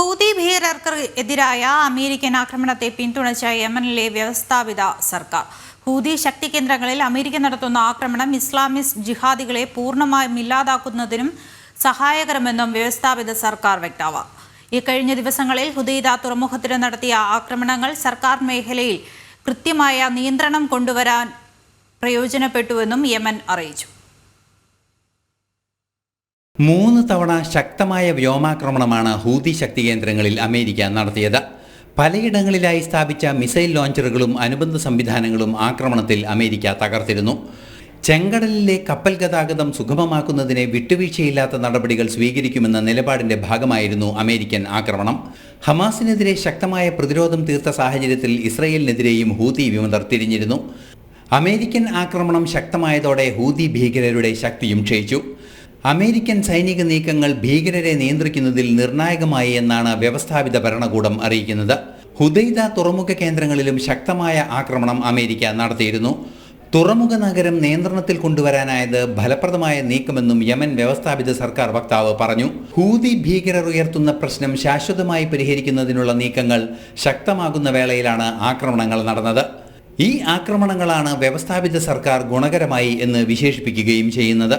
Houthi ഭീകരർക്ക് എതിരായ American ആക്രമണത്തെ പിന്തുണച്ച യമനിലെ വ്യവസ്ഥാപിത സർക്കാർ. ഹൂതി ശക്തി കേന്ദ്രങ്ങളിൽ അമേരിക്ക നടത്തുന്ന ആക്രമണം ഇസ്ലാമിസ്റ്റ് ജിഹാദികളെ പൂർണമായും ഇല്ലാതാക്കുന്നതിനും സഹായകരമെന്നും വ്യവസ്ഥാപിത സർക്കാർ വ്യക്താവ് കഴിഞ്ഞ ദിവസങ്ങളിൽ ഹുദൈദ തുറമുഖത്തിന് നടത്തിയ ആക്രമണങ്ങൾ സർക്കാർ മേഖലയിൽ കൃത്യമായ നിയന്ത്രണം കൊണ്ടുവരാൻ പ്രയോജനപ്പെട്ടുവെന്നും യമൻ അറിയിച്ചു. മൂന്ന് തവണ ശക്തമായ വ്യോമാക്രമണമാണ് ഹൂതി ശക്തി കേന്ദ്രങ്ങളിൽ അമേരിക്ക നടത്തിയത്. പലയിടങ്ങളിലായി സ്ഥാപിച്ച മിസൈൽ ലോഞ്ചറുകളും അനുബന്ധ സംവിധാനങ്ങളും ആക്രമണത്തിൽ അമേരിക്ക തകർത്തിരുന്നു. ചെങ്കടലിലെ കപ്പൽ ഗതാഗതം സുഗമമാക്കുന്നതിന് വിട്ടുവീഴ്ചയില്ലാത്ത നടപടികൾ സ്വീകരിക്കുമെന്ന നിലപാടിന്റെ ഭാഗമായിരുന്നു അമേരിക്കൻ ആക്രമണം. ഹമാസിനെതിരെ ശക്തമായ പ്രതിരോധം തീർത്ത സാഹചര്യത്തിൽ ഇസ്രയേലിനെതിരെയും ഹൂതി വിമതർ തിരിഞ്ഞിരുന്നു. അമേരിക്കൻ ആക്രമണം ശക്തമായതോടെ ഹൂതി ഭീകരരുടെ ശക്തിയും ക്ഷയിച്ചു. അമേരിക്കൻ സൈനിക നീക്കങ്ങൾ ഭീകരരെ നിയന്ത്രിക്കുന്നതിൽ നിർണായകമായി എന്നാണ് വ്യവസ്ഥാപിത ഭരണകൂടം അറിയിക്കുന്നത്. ഹുദൈദ തുറമുഖ കേന്ദ്രങ്ങളിലും ശക്തമായ ആക്രമണം അമേരിക്ക നടത്തിയിരുന്നു. തുറമുഖ നഗരം നിയന്ത്രണത്തിൽ കൊണ്ടുവരാനായത് ഫലപ്രദമായ നീക്കമെന്നും യമൻ വ്യവസ്ഥാപിത സർക്കാർ വക്താവ് പറഞ്ഞു. ഹൂതി ഭീകരർ ഉയർത്തുന്ന പ്രശ്നം ശാശ്വതമായി പരിഹരിക്കുന്നതിനുള്ള നീക്കങ്ങൾ ശക്തമാകുന്ന വേളയിലാണ് ആക്രമണങ്ങൾ നടന്നത്. ഈ ആക്രമണങ്ങളാണ് വ്യവസ്ഥാപിത സർക്കാർ ഗുണകരമായി എന്ന് വിശേഷിപ്പിക്കുകയും ചെയ്യുന്നത്.